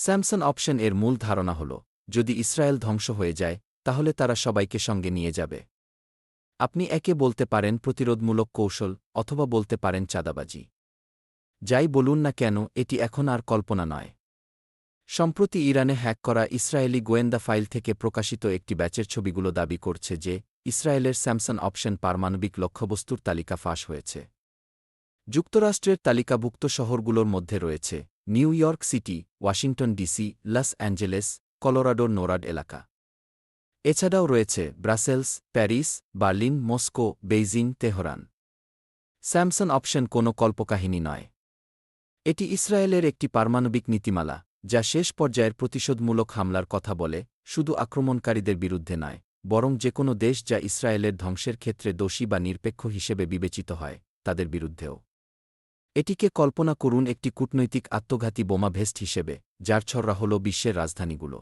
Samson option এর মূল ধারণা হল, যদি ইসরায়েল ধ্বংস হয়ে যায়, তাহলে তারা সবাইকে সঙ্গে নিয়ে যাবে। আপনি একে বলতে পারেন প্রতিরোধমূলক কৌশল, অথবা বলতে পারেন চাঁদাবাজি। যাই বলুন না কেন, এটি এখন আর কল্পনা নয়। সম্প্রতি ইরানে হ্যাক করা ইসরায়েলি গোয়েন্দা ফাইল থেকে প্রকাশিত একটি ব্যাচের ছবিগুলো দাবি করছে যে, ইসরায়েলের স্যামসন অপশন পারমাণবিক লক্ষ্যবস্তুর তালিকা ফাঁস হয়েছে। যুক্তরাষ্ট্রের তালিকাভুক্ত শহরগুলোর মধ্যে রয়েছে New York City, Washington DC, Los Angeles কলোরাডোর NORAD এলাকা। এছাড়াও রয়েছে Brussels, Paris, Berlin, Moscow, Beijing, Tehran. Samson option কোনো কল্পকাহিনী নয়। এটি ইসরায়েলের একটি পারমাণবিক নীতিমালা, যা শেষ পর্যায়ের প্রতিশোধমূলক হামলার কথা বলে, শুধু আক্রমণকারীদের বিরুদ্ধে নয়, বরং যে কোনো দেশ যা ইসরায়েলের ধ্বংসের ক্ষেত্রে দোষী বা নিরপেক্ষ হিসেবে বিবেচিত হয়, তাদের বিরুদ্ধেও। এটিকে কল্পনা করুন একটি কূটনৈতিক আত্মঘাতী বোমা ভেস্ট হিসেবে যার ছড়রা হল বিশ্বের রাজধানীগুলো।